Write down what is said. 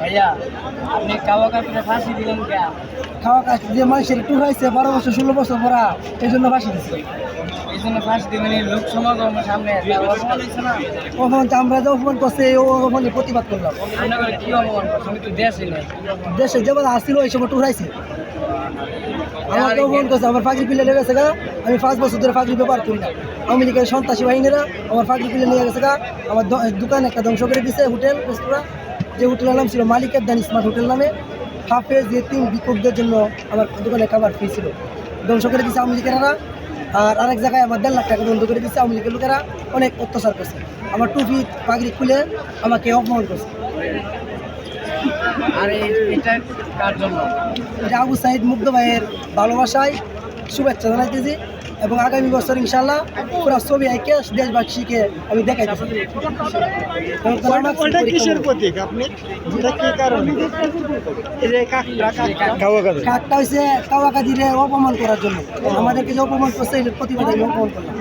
ভাইয়া আপনি কাওয়া কাপড়ে ফাঁসি দিলেন কে খাওয়া কাজ যে মানুষের একটু হয়েছে বারো বছর ষোলো বছর পড়া এই জন্য বাসি দিচ্ছে এই জন্য ফাঁসি দিবেন এই লোক সমাগমের সামনে অপমান হয়েছে না? অপমান তো আমরা যে অপমান করছে ও অপমানে প্রতিবাদ করলাম। কি অপমান করছে আমি তো দেশে নেই। দেশে যেমন আসছিল ওই সময় টুরাইছে আমাকে অপমান করছে আমার ফাঁকি পিলে লেগে গেছে গা। আমি পাঁচ বছর ধরে ফাঁকি ব্যবহার করি না। লীগের সন্ত্রাসী বাহিনীরা আমার ফাঁকি পিলে নিয়ে গেছে গা। আমার দোকান একটা ধ্বংস করে দিছে হোটেল রেস্তোরাঁ। যে হোটেলের নাম ছিল মালিকের দান স্মার্ট হোটেল নামে হাফেজ তিন বিক্ষোভদের জন্য আমার দোকানে খাবার ফ্রি ছিল। ধ্বংস করে দিছে আওয়ামী লীগেরা আর আরেক জায়গায় আমার দেড় লাখ টাকা বন্ধ করে দিচ্ছে আওয়ামী লীগের লোকেরা। অনেক অত্যাচার করছে। আমার টুপি পাগড়ি খুলে আমাকে অপমান করছে। আর এই- এটা কার জন্য? এটা আবু সাইদ মুগ্ধ ভাইয়ের ভালোবাসায় শুভেচ্ছা জানাইতেছি এবং আগামী বছর ইনশাল্লাহ পুরা ছবি আইকে দেশবাসীকে আমি দেখাইতেছি। কাকটা হয়েছে কাওয়াকাদিরে অপমান করার জন্য। আমাদেরকে যে অপমান করছে এটার প্রতিবাদ আমি অপমান করলাম।